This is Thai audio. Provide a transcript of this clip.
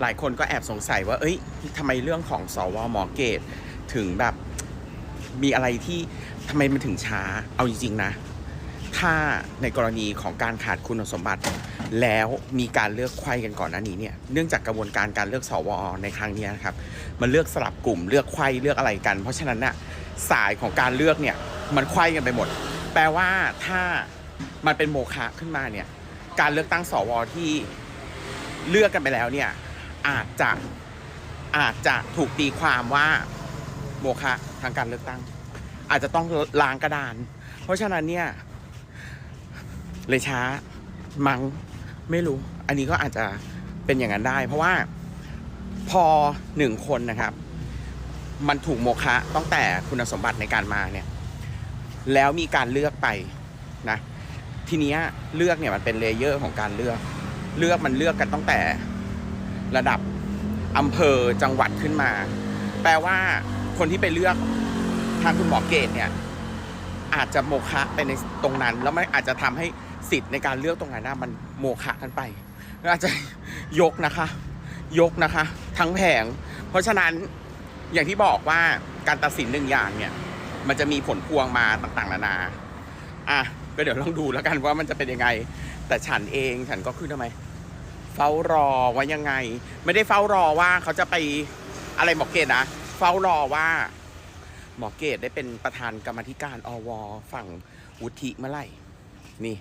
หลายคนก็แอบสงสัยว่า เอ้ยทำไมเรื่องของสวหมอเกตถึงแบบมีอะไรที่ทำไมมันถึงช้าเอาจริงๆนะ ถ้าในกรณีของการขาดคุณสมบัติ แล้วมีการเลือกไข้กันก่อนหน้านี้เนี่ยเนื่องจากกระบวนการการเลือกสวในครั้งนี้นะครับ มันเลือกสลับกลุ่มเลือกไข้เลือกอะไรกัน เพราะฉะนั้นน่ะสายของการเลือกเนี่ยมันไข้กันไปหมด แปลว่าถ้ามันเป็นโมฆะขึ้นมาเนี่ยการเลือกตั้งสวที่เลือกกันไปแล้วเนี่ย อาจจะอาจจะถูกตีความว่าโมฆะทางการเลือกตั้ง อาจจะต้องล้างกระดาน เพราะฉะนั้นเนี่ย เลยช้ามัง้งไม่รู้ อันนี้ก็อาจจะเป็นอย่างนั้นได้ เพราะว่าพอหนึ่งคนนะครับ มันถูกโมฆะตั้งแต่คุณสมบัติในการมาเนี่ย แล้วมีการเลือกไปนะทีนี้เลือกเนี่ยมันเป็นเลเยอร์ของการเลือก เลือกมันเลือกกันตั้งแต่ ระดับอำเภอจังหวัดขึ้นมา แปลว่าคนที่ไปเลือกทางคุณหมอเกตเนี่ย อาจจะโมฆะไปในตรงนั้น แล้วมันอาจจะทำให้สิทธิ์ในการเลือกตรงนั้นนะมันโมฆะกันไปอาจจะยกนะคะ ยกนะคะ ทั้งแผง เพราะฉะนั้นอย่างที่บอกว่าการตัดสินหนึ่งอย่างเนี่ย มันจะมีผลพวงมาต่างๆ นานา อะก็เดี๋ยวลองดูแล้วกันว่ามันจะเป็นยังไง แต่ฉันเองฉันก็คือทำไม เฝ้ารอว่ายังไง ไม่ได้เฝ้ารอว่าเขาจะไปอะไรหมอเกตนะ เฝ้ารอว่า หมอเกตได้เป็นประธานกรรมธิการอวฝั่งวุฒิเมื่อไหร่นี่